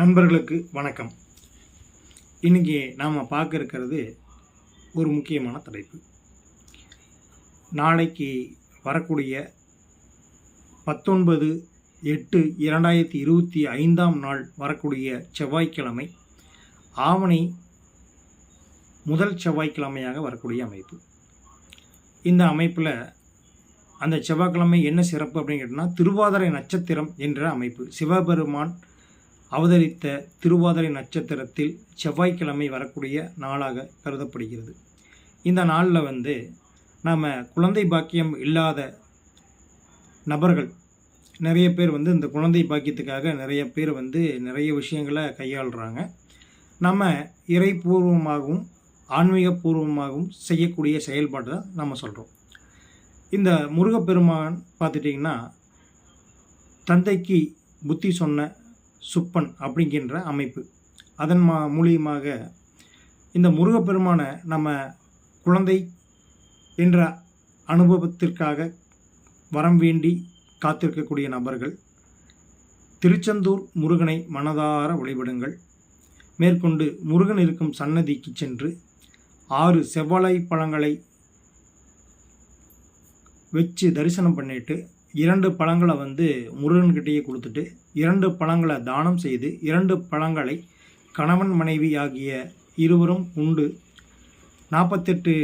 நண்பர்களுக்கு வணக்கம். இன்றைக்கி நாம் பார்க்க இருக்கிறது ஒரு முக்கியமான தலைப்பு. நாளைக்கு வரக்கூடிய பத்தொன்பது எட்டு இரண்டாயிரத்தி இருபத்தி ஐந்தாம் நாள் வரக்கூடிய செவ்வாய்க்கிழமை ஆவணி முதல் செவ்வாய்க்கிழமையாக வரக்கூடிய அமைப்பு. இந்த அமைப்பில் அந்த செவ்வாய்க்கிழமை என்ன சிறப்பு அப்படின்னு கேட்டோம்னா திருவாதிரை நட்சத்திரம் என்ற அமைப்பு. சிவபெருமான் அவதரித்த திருவாதிரை நட்சத்திரத்தில் செவ்வாய்க்கிழமை வரக்கூடிய நாளாக கருதப்படுகிறது. இந்த நாளில் வந்து நாம் குழந்தை பாக்கியம் இல்லாத நபர்கள் நிறைய பேர் வந்து இந்த குழந்தை பாக்கியத்துக்காக நிறைய பேர் வந்து நிறைய விஷயங்களை கையாளுறாங்க. நம்ம இறைபூர்வமாகவும் ஆன்மீகபூர்வமாகவும் செய்யக்கூடிய செயல்பாடு தான் நம்ம சொல்கிறோம் இந்த முருகப்பெருமான் பார்த்துட்டிங்கன்னா தந்தைக்கு புத்தி சொன்ன சுப்பன் அப்படிங்கின்ற அமைப்பு. அதன் மா மூலியமாக இந்த முருகப்பெருமானை நம்ம குழந்தை என்ற அனுபவத்திற்காக வரம் வேண்டி காத்திருக்கக்கூடிய நபர்கள் திருச்செந்தூர் முருகனை மனதார வழிபடுங்கள். மேற்கொண்டு முருகன் இருக்கும் சன்னதிக்கு சென்று ஆறு செவ்வாழை பழங்களை வச்சு தரிசனம் பண்ணிட்டு இரண்டு பழங்களை வந்து முருகன்கிட்டயே கொடுத்துட்டு இரண்டு பழங்களை தானம் செய்து இரண்டு பழங்களை கணவன் மனைவி ஆகிய இருவரும் உண்டு. நாற்பத்தெட்டு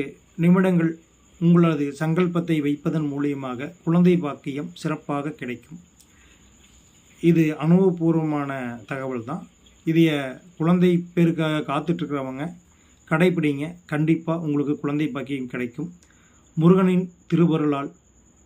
நிமிடங்கள் உங்களது சங்கல்பத்தை வைப்பதன் மூலியமாக குழந்தை பாக்கியம் சிறப்பாக கிடைக்கும். இது அனுபவபூர்வமான தகவல் தான். இதைய குழந்தை பேருக்காக காத்துட்ருக்கிறவங்க கடைப்பிடிங்க. கண்டிப்பாக உங்களுக்கு குழந்தை பாக்கியம் கிடைக்கும். முருகனின் திருவருளால்